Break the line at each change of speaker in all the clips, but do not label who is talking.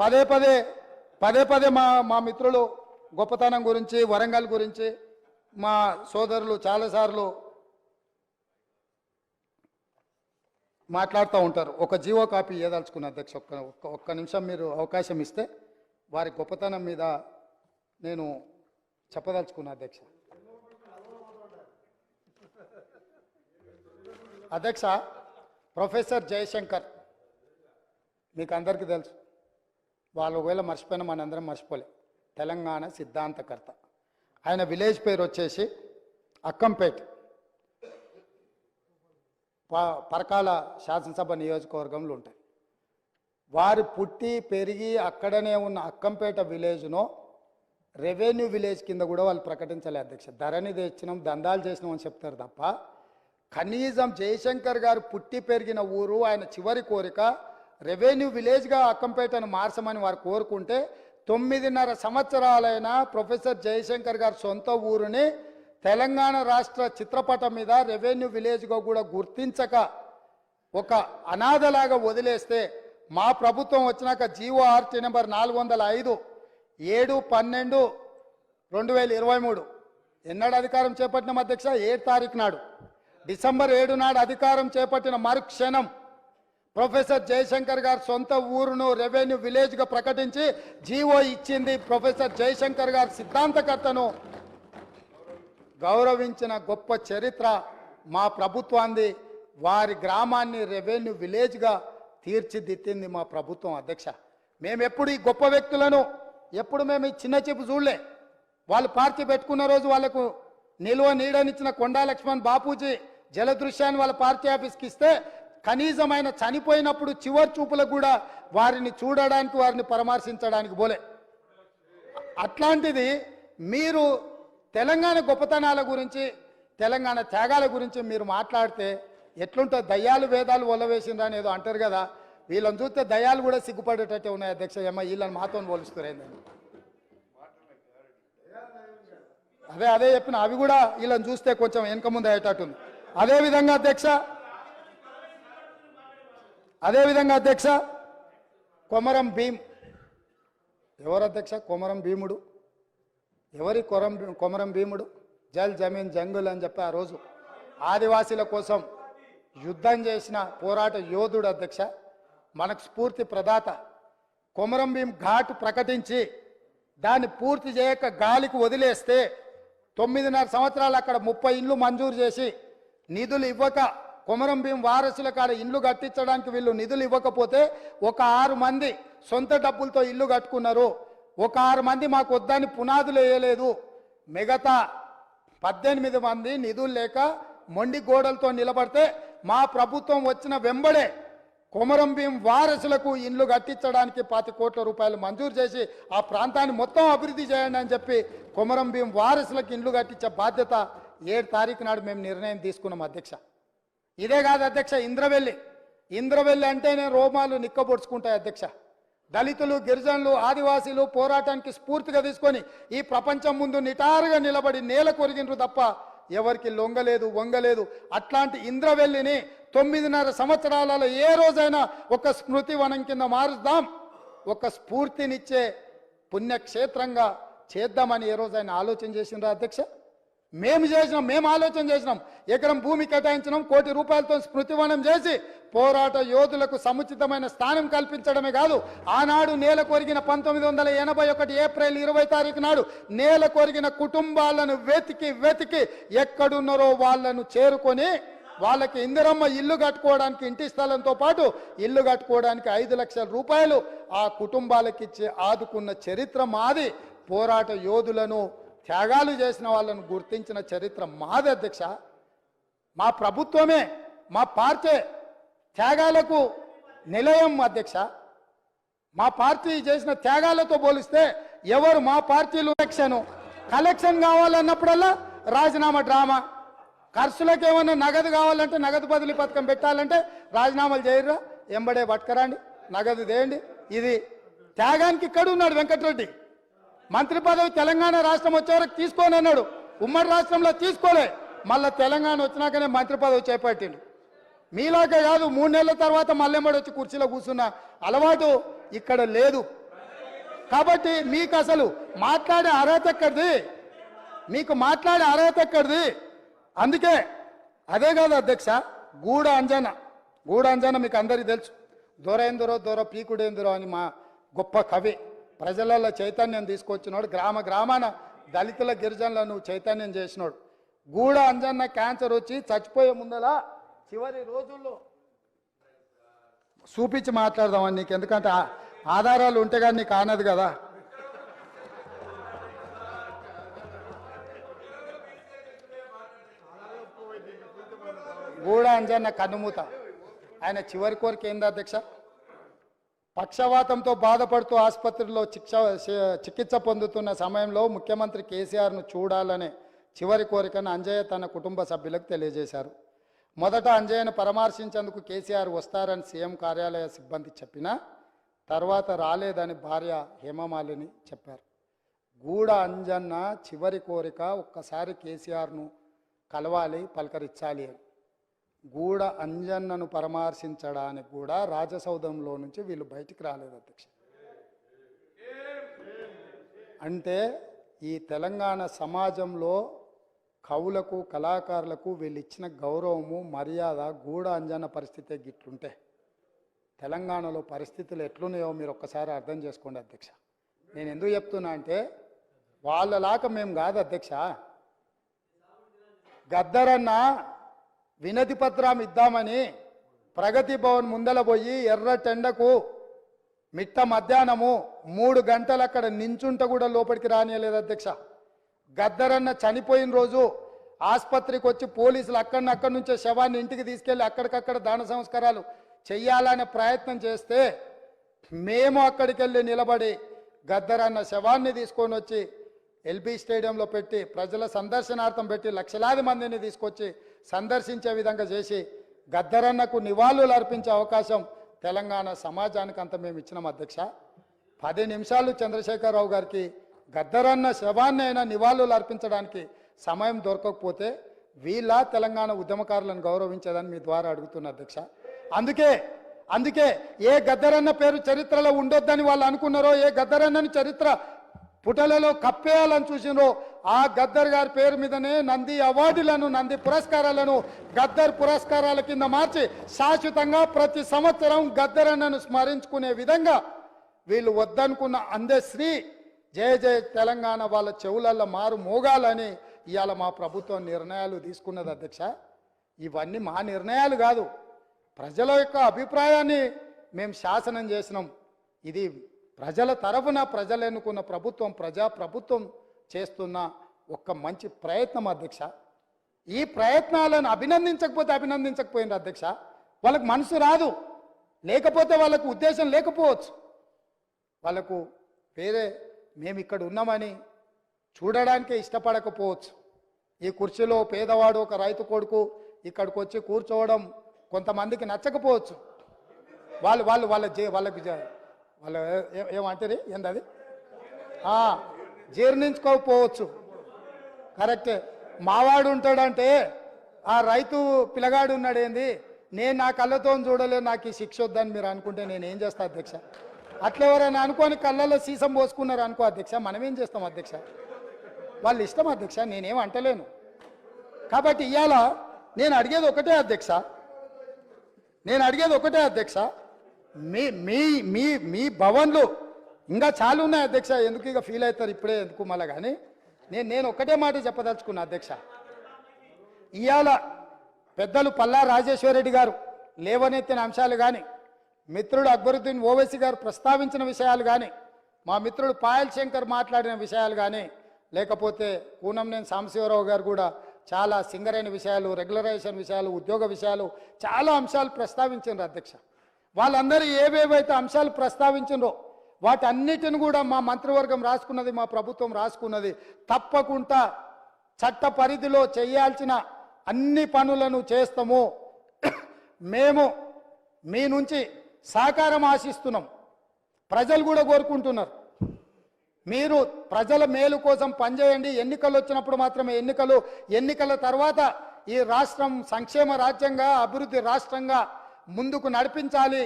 పదే పదే పదే పదే మా మా మిత్రులు గొప్పతనం గురించి వరంగల్ గురించి మా సోదరులు చాలాసార్లు మాట్లాడుతూ ఉంటారు. ఒక జీవో కాపీ ఏదలుచుకున్న అధ్యక్ష ఒక్క ఒక్క ఒక్క నిమిషం మీరు అవకాశం ఇస్తే వారి గొప్పతనం మీద నేను చెప్పదలుచుకున్న అధ్యక్ష. అధ్యక్ష ప్రొఫెసర్ జయశంకర్ మీకు అందరికీ తెలుసు. వాళ్ళు ఒకవేళ మర్చిపోయినా మనందరం మర్చిపోలే. తెలంగాణ సిద్ధాంతకర్త. ఆయన విలేజ్ పేరు వచ్చేసి అక్కంపేట్. ప- పరకాల శాసనసభ నియోజకవర్గంలో ఉంటాయి. వారు పుట్టి పెరిగి అక్కడనే ఉన్న అక్కంపేట విలేజ్ను రెవెన్యూ విలేజ్ కింద కూడా వాళ్ళు ప్రకటించలే అధ్యక్ష. ధరణి తెచ్చినాం దందాలు చేసినాం అని చెప్తారు తప్ప కనీసం జయశంకర్ గారు పుట్టి పెరిగిన ఊరు ఆయన చివరి కోరిక రెవెన్యూ విలేజ్గా అక్కంపేటను మార్చమని వారు కోరుకుంటే తొమ్మిదిన్నర సంవత్సరాలైన ప్రొఫెసర్ జయశంకర్ గారు సొంత ఊరుని తెలంగాణ రాష్ట్ర చిత్రపటం మీద రెవెన్యూ విలేజ్గా కూడా గుర్తించక ఒక అనాథలాగా వదిలేస్తే మా ప్రభుత్వం వచ్చినాక జీవో ఆర్టీ నెంబర్ నాలుగు వందల ఐదు ఏడు పన్నెండు రెండు వేల ఇరవై మూడు. ఎన్నడు అధికారం చేపట్టిన అధ్యక్ష? ఏడు తారీఖు నాడు. డిసెంబర్ ఏడు నాడు అధికారం చేపట్టిన మరుక్షణం ప్రొఫెసర్ జయశంకర్ గారు సొంత ఊరును రెవెన్యూ విలేజ్గా ప్రకటించి జీవో ఇచ్చింది ప్రొఫెసర్ జయశంకర్ గారు సిద్ధాంతకర్తను. గౌరవించిన గొప్ప చరిత్ర మా ప్రభుత్వాన్ని వారి గ్రామాన్ని రెవెన్యూ విలేజ్గా తీర్చిదిద్దింది మా ప్రభుత్వం అధ్యక్ష. మేము ఎప్పుడు ఈ గొప్ప వ్యక్తులను ఎప్పుడు మేము ఈ చిన్న చెప్పు చూడలే. వాళ్ళు పార్టీ పెట్టుకున్న రోజు వాళ్ళకు నిల్వ నీడనిచ్చిన కొండా లక్ష్మణ్ బాపూజీ జలదృశ్యాన్ని వాళ్ళ పార్టీ ఆఫీస్కి ఇస్తే కనీసం ఆయన చనిపోయినప్పుడు చివరి చూపులకు కూడా వారిని చూడడానికి వారిని పరామర్శించడానికి పోలే అట్లాంటిది మీరు తెలంగాణ గొప్పతనాల గురించి తెలంగాణ త్యాగాల గురించి మీరు మాట్లాడితే ఎట్లుంటుంది? దయ్యాలు వేదాలు ఒలవేసిండ్రు అని ఏదో అంటారు కదా. వీళ్ళని చూస్తే దయ్యాలు కూడా సిగ్గుపడేటట్టే ఉన్నాయి అధ్యక్ష ఎమ్మ వీళ్ళని మాతో పోలుస్తున్నారేందని అదే అదే చెప్పిన. అవి కూడా వీళ్ళని చూస్తే కొంచెం వెనక ముందు అయ్యేటట్టుంది. అదే విధంగా అధ్యక్ష అదేవిధంగా అధ్యక్ష కొమరం భీమ్ ఎవరు అధ్యక్ష? కొమరం భీముడు. ఎవరి కొరం కొమరం భీముడు? జల్ జమీన్ జంగుల్ అని చెప్పి ఆ రోజు ఆదివాసీల కోసం యుద్ధం చేసిన పోరాట యోధుడు అధ్యక్ష మనకు స్ఫూర్తి ప్రదాత. కొమరం భీం ఘాట్ ప్రకటించి దాన్ని పూర్తి చేయక గాలికి వదిలేస్తే తొమ్మిదిన్నర సంవత్సరాలు అక్కడ ముప్పై ఇండ్లు మంజూరు చేసి నిధులు ఇవ్వక కొమరం భీం వారసుల కాడ ఇల్లు కట్టించడానికి వీళ్ళు నిధులు ఇవ్వకపోతే ఒక ఆరు మంది సొంత డబ్బులతో ఇల్లు కట్టుకున్నారు. ఒక ఆరు మంది మాకు వద్దని పునాదులు వేయలేదు. మిగతా పద్దెనిమిది మంది నిధులు లేక మొండి గోడలతో నిలబడితే మా ప్రభుత్వం వచ్చిన వెంబడే కొమరం భీం వారసులకు ఇండ్లు కట్టించడానికి పాతి కోట్ల రూపాయలు మంజూరు చేసి ఆ ప్రాంతాన్ని మొత్తం అభివృద్ధి చేయండి అని చెప్పి కొమరం భీం వారసులకు ఇండ్లు కట్టించే బాధ్యత ఏడు తారీఖు నాడు మేము నిర్ణయం తీసుకున్నాం అధ్యక్ష. ఇదే కాదు అధ్యక్ష ఇంద్రవెల్లి. ఇంద్రవెల్లి అంటేనే రోమాలు నిక్కబొడుచుకుంటాయి అధ్యక్ష. దళితులు గిరిజనులు ఆదివాసీలు పోరాటానికి స్ఫూర్తిగా తీసుకొని ఈ ప్రపంచం ముందు నిటారుగా నిలబడి నేల కొరిగినరు తప్ప ఎవరికి లొంగలేదు వంగలేదు. అట్లాంటి ఇంద్రవెల్లిని తొమ్మిదిన్నర సంవత్సరాలలో ఏ రోజైనా ఒక స్మృతి వనం కింద మారుద్దాం. ఒక స్ఫూర్తినిచ్చే పుణ్యక్షేత్రంగా చేద్దామని ఏ రోజైనా ఆలోచన చేసిండ్రా అధ్యక్ష? మేము చేసినాం మేము ఆలోచన చేసినాం. ఎకరం భూమి కేటాయించడం కోటి రూపాయలతో స్మృతివనం చేసి పోరాట యోధులకు సముచితమైన స్థానం కల్పించడమే కాదు ఆనాడు నేల కొరిగిన పంతొమ్మిది వందల ఎనభై ఒకటి ఏప్రిల్ ఇరవై తారీఖు నాడు నేల కొరిగిన కుటుంబాలను వెతికి వెతికి ఎక్కడున్నారో వాళ్ళను చేరుకొని వాళ్ళకి ఇందిరమ్మ ఇల్లు కట్టుకోవడానికి ఇంటి స్థలంతో పాటు ఇల్లు కట్టుకోవడానికి ఐదు లక్షల రూపాయలు ఆ కుటుంబాలకిచ్చి ఆదుకున్న చరిత్ర మాది. పోరాట యోధులను త్యాగాలు చేసిన వాళ్ళను గుర్తించిన చరిత్ర మాది అధ్యక్ష. మా ప్రభుత్వమే మా పార్టీ త్యాగాలకు నిలయం అధ్యక్ష. మా పార్టీ చేసిన త్యాగాలతో పోలిస్తే ఎవరు మా పార్టీలు ఎలక్షన్ కలెక్షన్ కావాలన్నప్పుడల్లా రాజీనామా డ్రామా. ఖర్చులకు ఏమన్నా నగదు కావాలంటే నగదు బదిలీ పథకం పెట్టాలంటే రాజీనామాలు చేయరా? ఎంబడే పట్టుకరండి నగదు దేయండి ఇది త్యాగానికి ఇక్కడ ఉన్నాడు వెంకటరెడ్డి. మంత్రి పదవి తెలంగాణ రాష్ట్రం వచ్చే వరకు తీసుకోని అన్నాడు. ఉమ్మడి రాష్ట్రంలో తీసుకోలే. మళ్ళీ తెలంగాణ వచ్చినాకనే మంత్రి పదవి చేపట్టిండు. మీలాగా కాదు మూడు నెలల తర్వాత మల్లెమ్మడి వచ్చి కుర్చీలో కూర్చున్న అలవాటు ఇక్కడ లేదు. కాబట్టి మీకు అసలు మాట్లాడే అర్హత ఎక్కడిది? మీకు మాట్లాడే అర్హత ఎక్కడిది? అందుకే అదే కాదు అధ్యక్ష గూడ అంజన. గూడ అంజన మీకు అందరికీ తెలుసు. దొరేందురో దొర పీకుడేందురో అని మా గొప్ప కవి. ప్రజలలో చైతన్యం తీసుకొచ్చినాడు గ్రామ గ్రామాన దళితుల గిరిజనులను చైతన్యం చేసినాడు. గూడ అంజన్న క్యాన్సర్ వచ్చి చచ్చిపోయే ముందల చివరి రోజుల్లో చూపించి మాట్లాడదామని నీకు ఎందుకంటే ఆధారాలు ఉంటే కానీ నీకు ఆనదు కదా. గూడ అంజన్న కన్నుమూత. ఆయన చివరి కోరిక ఏందా అధ్యక్ష? పక్షవాతంతో బాధపడుతూ ఆసుపత్రిలో చిక్ష చికిత్స పొందుతున్న సమయంలో ముఖ్యమంత్రి కేసీఆర్ను చూడాలనే చివరి కోరికను అంజయ్య తన కుటుంబ సభ్యులకు తెలియజేశారు. మొదట అంజయ్యను పరామర్శించేందుకు కేసీఆర్ వస్తారని సీఎం కార్యాలయ సిబ్బంది చెప్పినా తర్వాత రాలేదని భార్య హేమమాలిని చెప్పారు. గూడ అంజన్న చివరి కోరిక ఒక్కసారి కేసీఆర్ను కలవాలి పలకరించాలి అని. గూడ అంజన్నను పరామర్శించడానికి కూడా రాజసౌధంలో నుంచి వీళ్ళు బయటికి రాలేదు అధ్యక్ష. అంటే ఈ తెలంగాణ సమాజంలో కవులకు కళాకారులకు వీళ్ళు ఇచ్చిన గౌరవము మర్యాద గూడ అంజన్న పరిస్థితే గిట్లుంటే తెలంగాణలో పరిస్థితులు ఎట్లున్నాయో మీరు ఒక్కసారి అర్థం చేసుకోండి అధ్యక్ష. నేను ఎందుకు చెప్తున్నా అంటే వాళ్ళలాక మేము కాదు అధ్యక్ష. గద్దరన్న వినతి పత్రం ఇద్దామని ప్రగతి భవన్ ముందల పోయి ఎర్ర టెండకు మిట్ట మధ్యాహ్నము మూడు గంటలు అక్కడ నించుంట కూడా లోపలికి రానియలేదు అధ్యక్ష. గద్దరన్న చనిపోయిన రోజు ఆసుపత్రికి వచ్చి పోలీసులు అక్కడిని అక్కడి నుంచే శవాన్ని ఇంటికి తీసుకెళ్ళి అక్కడికక్కడ దాన సంస్కారాలు చెయ్యాలనే ప్రయత్నం చేస్తే మేము అక్కడికి వెళ్ళి నిలబడి గద్దరన్న శవాన్ని తీసుకొని వచ్చి ఎల్బీ స్టేడియంలో పెట్టి ప్రజల సందర్శనార్థం పెట్టి లక్షలాది మందిని తీసుకొచ్చి సందర్శించే విధంగా చేసి గద్దరన్నకు నివాళులు అర్పించే అవకాశం తెలంగాణ సమాజానికి అంత మేము ఇచ్చినాం అధ్యక్ష. పది నిమిషాలు చంద్రశేఖరరావు గారికి గద్దరన్న శవాన్ని అయినా నివాళులు అర్పించడానికి సమయం దొరకకపోతే వీళ్ళ తెలంగాణ ఉద్యమకారులను గౌరవించేదని మీ ద్వారా అడుగుతున్న అధ్యక్ష. అందుకే అందుకే ఏ గద్దరన్న పేరు చరిత్రలో ఉండొద్దని వాళ్ళు అనుకున్నారో ఏ గద్దరన్నని చరిత్ర పుటలలో కప్పేయాలని చూసినో ఆ గద్దర్ గారి పేరు మీదనే నంది అవార్డులను నంది పురస్కారాలను గద్దర్ పురస్కారాల కింద మార్చి శాశ్వతంగా ప్రతి సంవత్సరం గద్దర్ అన్నను స్మరించుకునే విధంగా వీళ్ళు వద్దనుకున్న అందశ్రీ జయ జయ తెలంగాణ వాళ్ళ చెవులల్లో మారు మోగాలని ఇవాళ మా ప్రభుత్వం నిర్ణయాలు తీసుకున్నది అధ్యక్ష. ఇవన్నీ మా నిర్ణయాలు కాదు. ప్రజల యొక్క అభిప్రాయాన్ని మేము శాసనం చేసినాం. ఇది ప్రజల తరఫున ప్రజలు ఎన్నుకున్న ప్రభుత్వం ప్రజా ప్రభుత్వం చేస్తున్న ఒక మంచి ప్రయత్నం అధ్యక్ష. ఈ ప్రయత్నాలను అభినందించకపోతే అభినందించకపోయింది అధ్యక్ష. వాళ్ళకు మనసు రాదు. లేకపోతే వాళ్ళకు ఉద్దేశం లేకపోవచ్చు. వాళ్ళకు వేరే మేము ఇక్కడ ఉన్నామని చూడడానికే ఇష్టపడకపోవచ్చు. ఈ కుర్చీలో పేదవాడు ఒక రైతు కొడుకు ఇక్కడికి వచ్చి కూర్చోవడం కొంతమందికి నచ్చకపోవచ్చు. వాళ్ళు వాళ్ళు వాళ్ళ జే వాళ్ళకి వాళ్ళ ఏ- ఏమంటారు ఏంది అది జీర్ణించుకోకపోవచ్చు. కరెక్టే. మావాడు ఉంటాడంటే ఆ రైతు పిల్లగాడు ఉన్నాడు ఏంది నేను నా కళ్ళతో చూడలేదు నాకు ఈ శిక్ష వద్దని మీరు అనుకుంటే నేను ఏం చేస్తా అధ్యక్ష? అట్లా ఎవరైనా అనుకోని కళ్ళలో సీసం పోసుకున్నారు అనుకో అధ్యక్ష మనం ఏం చేస్తాం అధ్యక్ష? వాళ్ళ ఇష్టం అధ్యక్ష నేనేం అంటలేను. కాబట్టి ఇవాళ నేను అడిగేది ఒకటే అధ్యక్ష. నేను అడిగేది ఒకటే అధ్యక్ష. మీ మీ మీ మీ భవన్లు ఇంకా చాలా ఉన్నాయి అధ్యక్ష. ఎందుకు ఇక ఫీల్ అవుతారు ఇప్పుడే? ఎందుకు మళ్ళా కానీ? నేను నేను ఒకటే మాట చెప్పదలుచుకున్నా అధ్యక్ష. ఇవాళ పెద్దలు పల్లా రాజేశ్వరరెడ్డి గారు లేవనెత్తిన అంశాలు కానీ మిత్రుడు అక్బరుద్దీన్ ఓవైసీ గారు ప్రస్తావించిన విషయాలు కానీ మా మిత్రుడు పాయల్ శంకర్ మాట్లాడిన విషయాలు కానీ లేకపోతే కూనంనేని సాంబశివరావు గారు కూడా చాలా సింగరైన విషయాలు రెగ్యులరైజేషన్ విషయాలు ఉద్యోగ విషయాలు చాలా అంశాలు ప్రస్తావించారు అధ్యక్ష. వాళ్ళందరూ ఏవేవైతే అంశాలు ప్రస్తావించిండ్రో వాటన్నిటిని కూడా మా మంత్రివర్గం రాసుకున్నది మా ప్రభుత్వం రాసుకున్నది. తప్పకుండా చట్ట పరిధిలో చేయాల్సిన అన్ని పనులను చేస్తాము. మేము మీ నుంచి సహకారం ఆశిస్తున్నాం. ప్రజలు కూడా కోరుకుంటున్నారు. మీరు ప్రజల మేలు కోసం పనిచేయండి. ఎన్నికలు వచ్చినప్పుడు మాత్రమే ఎన్నికలు ఎన్నికల తర్వాత ఈ రాష్ట్రం సంక్షేమ రాజ్యంగా అభివృద్ధి రాష్ట్రంగా ముందుకు నడిపించాలి.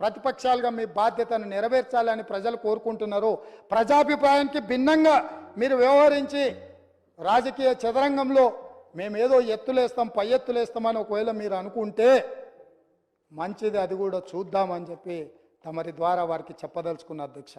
ప్రతిపక్షాలుగా మీ బాధ్యతను నెరవేర్చాలని ప్రజలు కోరుకుంటున్నారు. ప్రజాభిప్రాయానికి భిన్నంగా మీరు వ్యవహరించి రాజకీయ చదరంగంలో మేమేదో ఎత్తులేస్తాం పై ఎత్తులేస్తామని ఒకవేళ మీరు అనుకుంటే మంచిది అది కూడా చూద్దామని చెప్పి తమరి ద్వారా వారికి చెప్పదలుచుకున్న అధ్యక్ష.